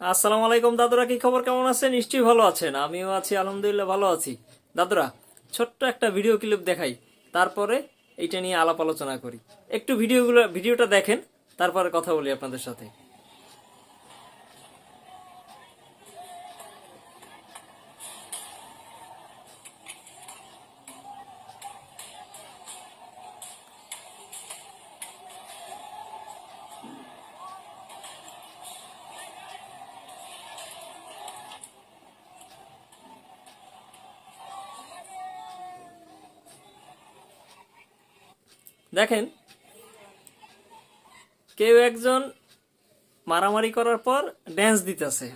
আসসালামু আলাইকুম, দাদুরা, কি খবর? কেমন আছেন? নিশ্চয়ই ভালো আছেন। আমিও আছি, আলহামদুলিল্লাহ, ভালো আছি। দাদুরা, ছোট্ট একটা ভিডিও ক্লিপ দেখাই। তারপরে এইটা নিয়ে আলাপ আলোচনা করি। একটু ভিডিওগুলো ভিডিওটা দেখেন, তারপরে কথা বলি আপনাদের সাথে। দেখেন, কেউ একজন মারামারি করার পর ড্যান্স দিতেছে।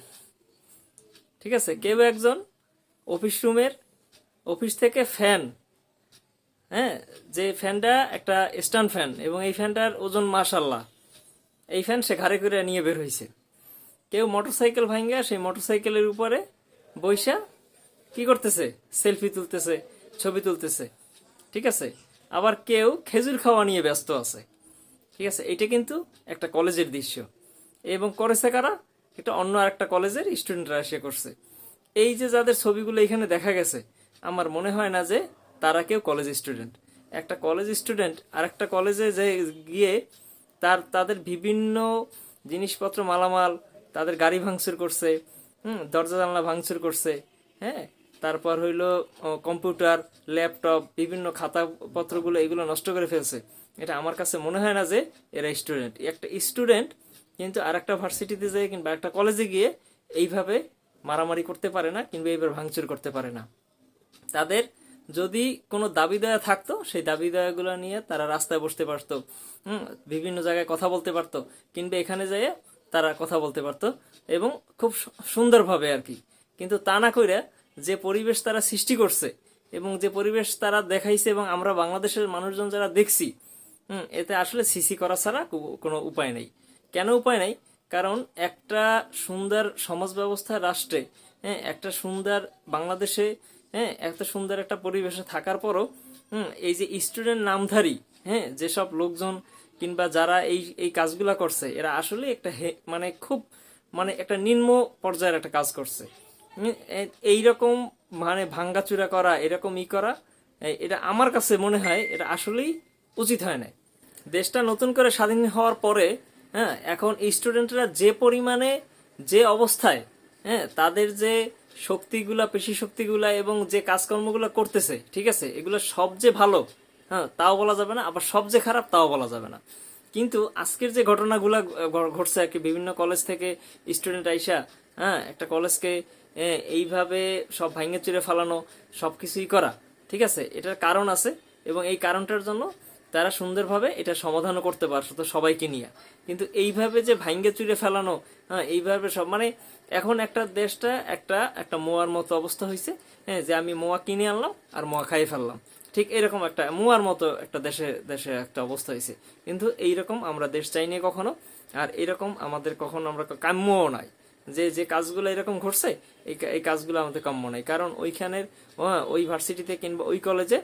ঠিক আছে? কেউ একজন অফিস রুমের অফিস থেকে ফ্যান হ্যাঁ? যে ফ্যানটা একটা স্ট্যান্ড ফ্যান এবং এই ফ্যানটার ওজন মাশাল্লাহ এই ফ্যান সে ঘাড়ে করে নিয়ে বের হয়েছে কেউ মোটরসাইকেল ভাঙ্গা সেই মোটরসাইকেলের উপরে বৈশা কি করতেছে? সেলফি তুলতেছে, ছবি তুলতেছে। ঠিক আছে? আবার কেউ খেজুর খাওয়া নিয়ে ব্যস্ত আছে। ঠিক আছে? এটা কিন্তু একটা কলেজের দৃশ্য। এবং করেছে কারা? এটা অন্য একটা কলেজের স্টুডেন্টরা এসে করছে। এই যে যাদের ছবিগুলো এখানে দেখা গেছে, আমার মনে হয় না যে তারা কেউ কলেজ স্টুডেন্ট। একটা কলেজ স্টুডেন্ট আর একটা কলেজে যে গিয়ে তার, তাদের বিভিন্ন জিনিসপত্র মালামাল, তাদের গাড়ি ভাঙচুর করছে, হুম, দরজা জানলা ভাঙচুর করছে হ্যাঁ? তারপর হইল কম্পিউটার, ল্যাপটপ, বিভিন্ন খাতাপত্রগুলো এগুলো নষ্ট করে ফেলছে। এটা আমার কাছে মনে হয় না যে এরা স্টুডেন্ট। একটা স্টুডেন্ট কিন্তু আর একটা ভার্সিটিতে যেয়ে কিংবা একটা কলেজে গিয়ে এইভাবে মারামারি করতে পারে না কিংবা এইভাবে ভাঙচুর করতে পারে না। তাদের যদি কোনো দাবি দেয়া থাকতো, সেই দাবি দেয়াগুলো নিয়ে তারা রাস্তায় বসতে পারতো, হুম, বিভিন্ন জায়গায় কথা বলতে পারতো কিংবা এখানে যেয়ে তারা কথা বলতে পারতো এবং খুব সুন্দরভাবে আর কি। কিন্তু তা না কইরা যে পরিবেশ তারা সৃষ্টি করছে এবং যে পরিবেশ তারা দেখাইছে এবং আমরা বাংলাদেশের মানুষজন যারা দেখছি, হুম, এতে আসলে সিসি করা ছাড়া কোনো উপায় নেই। কেন উপায় নেই? কারণ একটা সুন্দর সমাজ ব্যবস্থা রাষ্ট্রে হ্যাঁ একটা সুন্দর বাংলাদেশে হ্যাঁ একটা সুন্দর একটা পরিবেশে থাকার পরও, হুম, এই যে স্টুডেন্ট নামধারী হ্যাঁ যেসব লোকজন কিংবা যারা এই এই কাজগুলা করছে, এরা আসলে একটা মানে খুব মানে একটা নিম্ন পর্যায়ের একটা কাজ করছে। হুম, এ- এইরকম মানে ভাঙ্গাচুরা করা এরকম ই করা এটা আমার কাছে মনে হয় এটা আসলেই উচিত হয় না দেশটা নতুন করে স্বাধীন হওয়ার পরে হ্যাঁ এখন স্টুডেন্টরা যে পরিমাণে যে অবস্থায় হ্যাঁ তাদের যে শক্তিগুলা পেশি শক্তিগুলা এবং যে কাজকর্মগুলো করতেছে ঠিক আছে এগুলো সব যে ভালো হ্যাঁ তাও বলা যাবে না আবার সব যে খারাপ তাও বলা যাবে না। কিন্তু আজকের যে ঘটনাগুলা ঘটছে আর কি বিভিন্ন কলেজ থেকে স্টুডেন্ট আইসা হ্যাঁ একটা কলেজকে এইভাবে সব ভাঙে চুরে ফেলানো সব কিছুই করা, ঠিক আছে? এটার কারণ আছে এবং এই কারণটার জন্য তারা সুন্দরভাবে এটা সমাধানও করতে পারছে তো সবাইকে নিয়ে। কিন্তু এইভাবে যে ভাঙ্গে চুরে ফেলানো হ্যাঁ এইভাবে সব মানে এখন একটা দেশটা, একটা একটা মোয়ার মতো অবস্থা হয়েছে হ্যাঁ যে আমি মোয়া কিনে আনলাম আর মোয়া খাইয়ে ফেললাম। ঠিক এরকম একটা মোয়ার মতো একটা দেশে দেশে একটা অবস্থা হয়েছে কিন্তু এইরকম আমরা দেশ চাই না কখনো, আর এরকম আমাদের কখনো আমরা কাম্যও নাই। যে যে কাজগুলো এরকম ঘটছে, এই এই কাজগুলো আমাদের কাম্য নাই। কারণ ওইখানের ওই ভার্সিটিতে কিংবা ওই কলেজে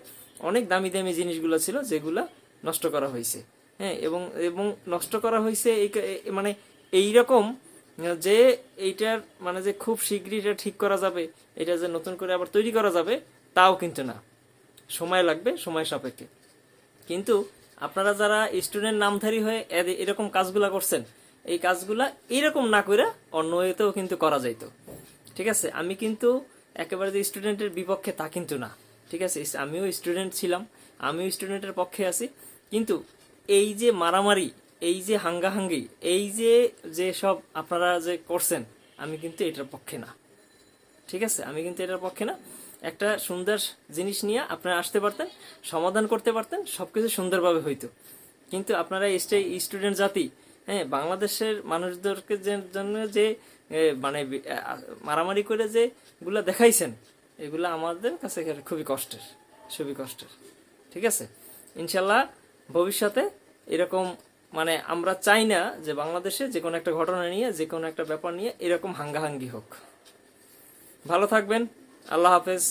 অনেক দামি দামি জিনিসগুলো ছিল যেগুলা নষ্ট করা হয়েছে। হ্যাঁ এবং এবং নষ্ট করা হয়েছে এই মানে এইরকম যে এইটার মানে যে খুব শীঘ্রই এটা ঠিক করা যাবে, এটা যে নতুন করে আবার তৈরি করা যাবে, তাও কিন্তু না। সময় লাগবে, সময় সাপেক্ষে। কিন্তু আপনারা যারা স্টুডেন্ট নামধারী হয়ে এরকম কাজগুলা করছেন এই কাজগুলা এরকম না করে অন্য ওয়েতেও কিন্তু করা যাইতো। ঠিক আছে? আমি কিন্তু একেবারে যে স্টুডেন্টের বিপক্ষে তা কিন্তু না। ঠিক আছে? আমিও স্টুডেন্ট ছিলাম, আমিও স্টুডেন্টের পক্ষে আছি। কিন্তু এই যে মারামারি, এই যে হাঙ্গাহাঙ্গি, এই যে যে সব আপনারা যে করছেন, আমি কিন্তু এটার পক্ষে না। ঠিক আছে? আমি কিন্তু এটার পক্ষে না। একটা সুন্দর জিনিস নিয়ে আপনারা আসতে পারতেন, সমাধান করতে পারতেন, সবকিছু সুন্দরভাবে হইতো। কিন্তু আপনারা স্টুডেন্ট জাতি হ্যাঁ বাংলাদেশের মানুষদেরকে যে- জন্য যে মানে মারামারি করে যে গুলা দেখাইছেন, এগুলা আমাদের কাছে খুবই কষ্টের খুবই কষ্টের। ঠিক আছে? ইনশাল্লাহ ভবিষ্যতে এরকম মানে আমরা চাই না যে বাংলাদেশে যে কোনো একটা ঘটনা নিয়ে, যে কোনো একটা ব্যাপার নিয়ে এরকম হাঙ্গাহাঙ্গি হোক। ভালো থাকবেন। আল্লাহ হাফেজ।